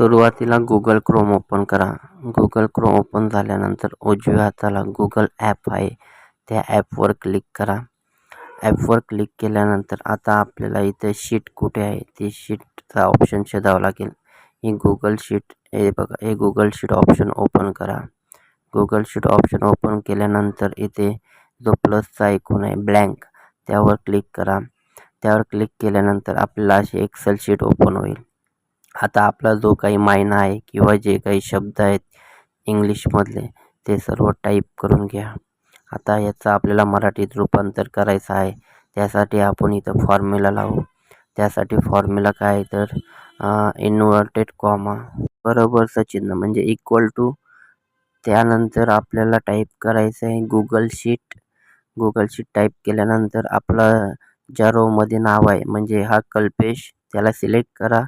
सुरुवातीला Google Chrome open करा. Google Chrome open झाल्यानंतर उजव्या हाताला गुगल ॲप आहे. त्या ॲपवर क्लिक करा. ॲपवर क्लिक केल्यानंतर आता आपल्याला इथे शीट कुठे आहे? ती शीटचा ऑप्शन शोधावं लागेल. ही गुगल शीट हे बघा हे गुगल शीट ऑप्शन ओपन करा. गुगल शीट ऑप्शन ओपन केल्यानंतर इथे जो प्लसचा ऐकून आहे ब्लँक त्यावर क्लिक करा. त्यावर क्लिक केल्यानंतर आपल्याला अशी एक्सेल शीट ओपन होईल. आता आपला जो काही मायना आहे किंवा जे काही शब्द आहेत इंग्लिशमधले ते सर्व टाईप करून घ्या. आता याचं आपल्याला मराठीत रूपांतर करायचं आहे. त्यासाठी आपण इथं फॉर्म्युला लावू. त्यासाठी फॉर्म्युला काय तर इन्व्हर्टेड कॉमा बरोबरचं चिन्ह म्हणजे इक्वल टू त्यानंतर आपल्याला टाईप करायचं आहे Google sheet Google sheet type केल्यानंतर आपलं ज्या रोमध्ये नाव आहे म्हणजे हा कल्पेश त्याला सिलेक्ट करा.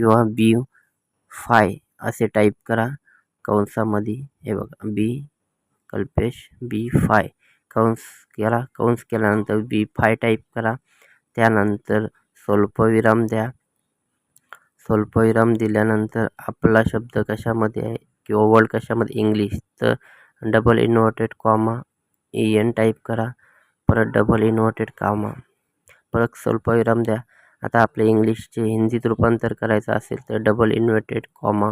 किंवा बी फाय असे टाईप करा. कंसामध्ये हे बघा बी कल्पेश बी फाय कंस केला कंस केल्यानंतर बी फाय टाईप करा. त्यानंतर स्वल्पविराम द्या. स्वल्पविराम दिल्यानंतर आपला शब्द कशामध्ये आहे किंवा वर्ड कशामध्ये? इंग्लिश तर double inverted comma E N type करा. परत डबल इन्व्हर्टेड कॉमा परत स्वल्पविराम द्या. आता आपले इंग्लिशचे हिंदीत रूपांतर करायचं असेल तर double inverted comma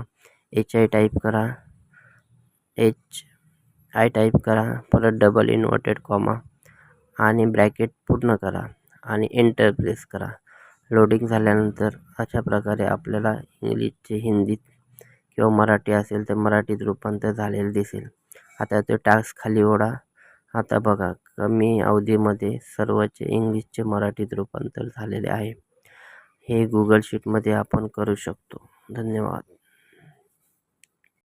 H I type करा एच आय टाईप करा परत डबल इन्व्हर्टेड कॉमा आणि ब्रॅकेट पूर्ण करा आणि एंटर प्रेस करा. लोडिंग झाल्यानंतर अशा प्रकारे आपल्याला इंग्लिशचे हिंदीत किंवा मराठी असेल तर मराठीत रूपांतर झालेलं दिसेल. आता ते टास्क खाली ओढा. आता बघा कमी अवधीमध्ये सर्वचे इंग्लिशचे मराठीत रूपांतर झालेले आहे. हे गुगल शीटमध्ये आपण करू शकतो. धन्यवाद.